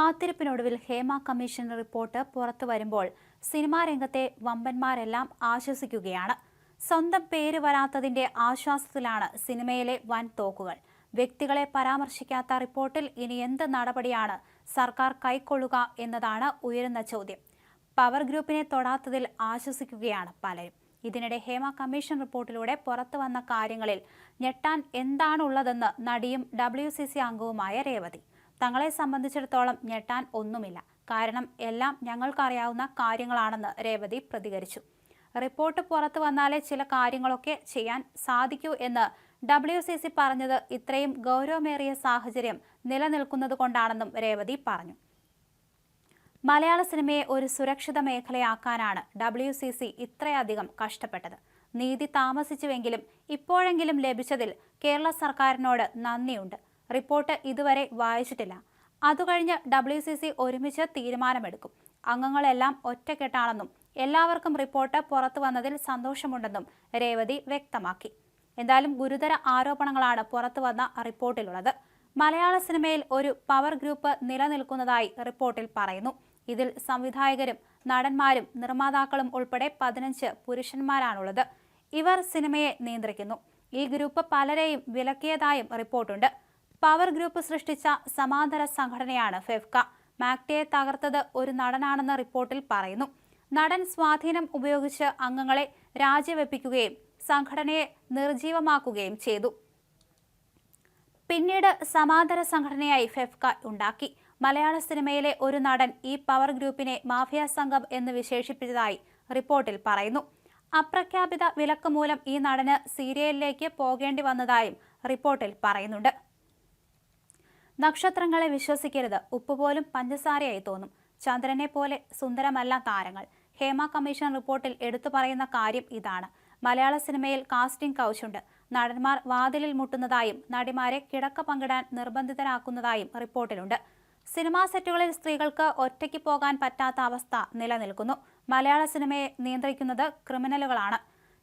കാത്തിരിപ്പിനൊടുവിൽ Hema commission report പുറത്തു വരുമ്പോൾ cinema രംഗത്തെ വമ്പന്മാരെല്ലാം ആശ്വസിക്കുകയാണ്. സ്വന്തം പേര് വരാത്തതിന്റെ ആശ്വാസത്തിലാണ് സിനിമയിലെ വൻ തോക്കുകൾ. വ്യക്തികളെ പരാമർശിക്കാത്ത റിപ്പോർട്ടിൽ ഇനി എന്ത് നടപടിയാണ് സർക്കാർ കൈക്കൊള്ളുക എന്നതാണ് ഉയരുന്ന ചോദ്യം. പവർ ഗ്രൂപ്പിനെ തൊടാത്തതിൽ ആശ്വസിക്കുകയാണ് പലരും. ഇതിനിടെ ഹേമ കമ്മീഷൻ റിപ്പോർട്ടിലൂടെ പുറത്തു വന്ന കാര്യങ്ങളിൽ ഞെട്ടാൻ എന്താണുള്ളതെന്ന് നടിയും ഡബ്ല്യു സി സി അംഗവുമായ രേവതി. തങ്ങളെ സംബന്ധിച്ചിടത്തോളം ഞെട്ടാൻ ഒന്നുമില്ല. കാരണം എല്ലാം ഞങ്ങൾക്കറിയാവുന്ന കാര്യങ്ങളാണെന്ന് രേവതി പ്രതികരിച്ചു. റിപ്പോർട്ട് പുറത്തു വന്നാലേ ചില കാര്യങ്ങളൊക്കെ ചെയ്യാൻ സാധിക്കൂ എന്ന് ഡബ്ല്യു സി സി പറഞ്ഞത് ഇത്രയും ഗൗരവമേറിയ സാഹചര്യം നിലനിൽക്കുന്നത് കൊണ്ടാണെന്നും രേവതി പറഞ്ഞു. മലയാള സിനിമയെ ഒരു സുരക്ഷിത മേഖലയാക്കാനാണ് ഡബ്ല്യു സി സി ഇത്രയധികം കഷ്ടപ്പെട്ടത്. നീതി താമസിച്ചുവെങ്കിലും ഇപ്പോഴെങ്കിലും ലഭിച്ചതിൽ കേരള സർക്കാരിനോട് നന്ദിയുണ്ട്. റിപ്പോർട്ട് ഇതുവരെ വായിച്ചിട്ടില്ല. അതുകഴിഞ്ഞ് ഡബ്ല്യു സി സി ഒരുമിച്ച് തീരുമാനമെടുക്കും. അംഗങ്ങളെല്ലാം ഒറ്റക്കെട്ടാണെന്നും എല്ലാവർക്കും റിപ്പോർട്ട് പുറത്തു വന്നതിൽ സന്തോഷമുണ്ടെന്നും രേവതി വ്യക്തമാക്കി. എന്തായാലും ഗുരുതര ആരോപണങ്ങളാണ് പുറത്തു വന്ന റിപ്പോർട്ടിലുള്ളത്. മലയാള സിനിമയിൽ ഒരു പവർ ഗ്രൂപ്പ് നിലനിൽക്കുന്നതായി റിപ്പോർട്ടിൽ പറയുന്നു. ഇതിൽ സംവിധായകരും നടന്മാരും നിർമ്മാതാക്കളും ഉൾപ്പെടെ പതിനഞ്ച് പുരുഷന്മാരാണുള്ളത്. ഇവർ സിനിമയെ നിയന്ത്രിക്കുന്നു. ഈ ഗ്രൂപ്പ് പലരെയും വിലക്കിയതായും റിപ്പോർട്ടുണ്ട്. പവർ ഗ്രൂപ്പ് സൃഷ്ടിച്ച സമാന്തര സംഘടനയാണ് ഫെഫ്ക. മാക്ടയെ തകർത്തത് ഒരു നടനാണെന്ന് റിപ്പോർട്ടിൽ പറയുന്നു. നടൻ സ്വാധീനം ഉപയോഗിച്ച് അംഗങ്ങളെ രാജിവെപ്പിക്കുകയും സംഘടനയെ നിർജീവമാക്കുകയും ചെയ്തു. പിന്നീട് സമാന്തര സംഘടനയായി ഫെഫ്ക ഉണ്ടാക്കി. മലയാള സിനിമയിലെ ഒരു നടൻ ഈ പവർ ഗ്രൂപ്പിനെ മാഫിയ സംഘം എന്ന് വിശേഷിപ്പിച്ചതായി റിപ്പോർട്ടിൽ പറയുന്നു. അപ്രഖ്യാപിത വിലക്ക് മൂലം ഈ നടന് സീരിയലിലേക്ക് പോകേണ്ടി വന്നതായും റിപ്പോർട്ടിൽ പറയുന്നുണ്ട്. നക്ഷത്രങ്ങളെ വിശ്വസിക്കരുത്. ഉപ്പുപോലും പഞ്ചസാരയായി തോന്നും. ചന്ദ്രനെ പോലെ സുന്ദരമല്ല താരങ്ങൾ. ഹേമ കമ്മീഷൻ റിപ്പോർട്ടിൽ എടുത്തു പറയുന്ന കാര്യം ഇതാണ്. മലയാള സിനിമയിൽ കാസ്റ്റിംഗ് കൗശുണ്ട്. നടന്മാർ വാതിലിൽ മുട്ടുന്നതായും നടിമാരെ കിടക്ക പങ്കിടാൻ നിർബന്ധിതരാക്കുന്നതായും റിപ്പോർട്ടിലുണ്ട്. സിനിമാ സെറ്റുകളിൽ സ്ത്രീകൾക്ക് ഒറ്റയ്ക്ക് പോകാൻ പറ്റാത്ത അവസ്ഥ നിലനിൽക്കുന്നു. മലയാള സിനിമയെ നിയന്ത്രിക്കുന്നത് ക്രിമിനലുകളാണ്.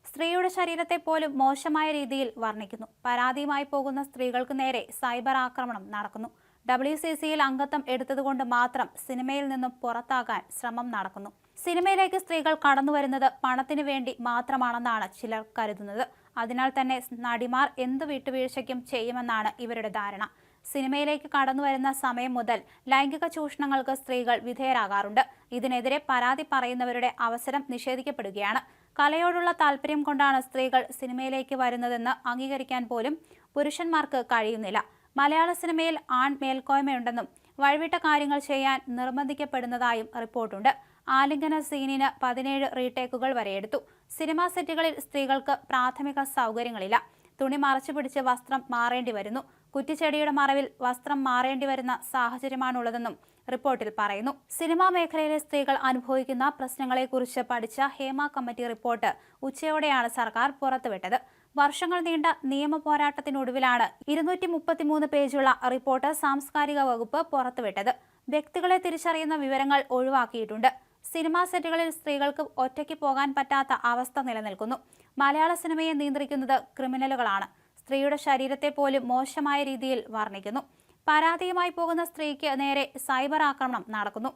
സ്ത്രീയുടെ ശരീരത്തെ പോലും മോശമായ രീതിയിൽ വർണിക്കുന്നു. പരാതിയുമായി പോകുന്ന സ്ത്രീകൾക്ക് നേരെ സൈബർ ആക്രമണം നടക്കുന്നു. ഡബ്ല്യു സി സിയിൽ അംഗത്വം എടുത്തതുകൊണ്ട് മാത്രം സിനിമയിൽ നിന്നും പുറത്താകാൻ ശ്രമം നടക്കുന്നു. സിനിമയിലേക്ക് സ്ത്രീകൾ കടന്നു വരുന്നത് പണത്തിനു വേണ്ടി മാത്രമാണെന്നാണ് ചിലർ കരുതുന്നത്. അതിനാൽ തന്നെ നടിമാർ എന്ത് വിട്ടുവീഴ്ചയ്ക്കും ചെയ്യുമെന്നാണ് ഇവരുടെ ധാരണ. സിനിമയിലേക്ക് കടന്നു വരുന്ന സമയം മുതൽ ലൈംഗിക ചൂഷണങ്ങൾക്ക് സ്ത്രീകൾ വിധേയരാകാറുണ്ട്. ഇതിനെതിരെ പരാതി പറയുന്നവരുടെ അവസരം നിഷേധിക്കപ്പെടുകയാണ്. കലയോടുള്ള താല്പര്യം കൊണ്ടാണ് സ്ത്രീകൾ സിനിമയിലേക്ക് വരുന്നതെന്ന് അംഗീകരിക്കാൻ പോലും പുരുഷന്മാർക്ക് കഴിയുന്നില്ല. മലയാള സിനിമയിൽ ആൺ മേൽക്കോയ്മയുണ്ടെന്നും വഴിവിട്ട കാര്യങ്ങൾ ചെയ്യാൻ നിർബന്ധിക്കപ്പെടുന്നതായും റിപ്പോർട്ടുണ്ട്. ആലിംഗന സീനിന് പതിനേഴ് റീടേക്കുകൾ വരെയെടുത്തു. സിനിമാ സെറ്റുകളിൽ സ്ത്രീകൾക്ക് പ്രാഥമിക സൗകര്യങ്ങളില്ല. തുണി മറച്ചു പിടിച്ച് വസ്ത്രം മാറേണ്ടി വരുന്നു. കുറ്റിച്ചെടിയുടെ മറവിൽ വസ്ത്രം മാറേണ്ടി വരുന്ന സാഹചര്യമാണുള്ളതെന്നും റിപ്പോർട്ടിൽ പറയുന്നു. സിനിമാ മേഖലയിലെ സ്ത്രീകൾ അനുഭവിക്കുന്ന പ്രശ്നങ്ങളെക്കുറിച്ച് പഠിച്ച ഹേമ കമ്മിറ്റി റിപ്പോർട്ട് ഉച്ചയോടെയാണ് സർക്കാർ പുറത്തുവിട്ടത്. വർഷങ്ങൾ നീണ്ട നിയമ പോരാട്ടത്തിനൊടുവിലാണ് ഇരുന്നൂറ്റി മുപ്പത്തിമൂന്ന് പേജുള്ള റിപ്പോർട്ട് സാംസ്കാരിക വകുപ്പ് പുറത്തുവിട്ടത്. വ്യക്തികളെ തിരിച്ചറിയുന്ന വിവരങ്ങൾ ഒഴിവാക്കിയിട്ടുണ്ട്. സിനിമാ സെറ്റുകളിൽ സ്ത്രീകൾക്ക് ഒറ്റയ്ക്ക് പോകാൻ പറ്റാത്ത അവസ്ഥ നിലനിൽക്കുന്നു. മലയാള സിനിമയെ നിയന്ത്രിക്കുന്നത് ക്രിമിനലുകളാണ്. സ്ത്രീയുടെ ശരീരത്തെ പോലും മോശമായ രീതിയിൽ വർണിക്കുന്നു. പരാതിയുമായി പോകുന്ന സ്ത്രീക്ക് നേരെ സൈബർ ആക്രമണം നടക്കുന്നു.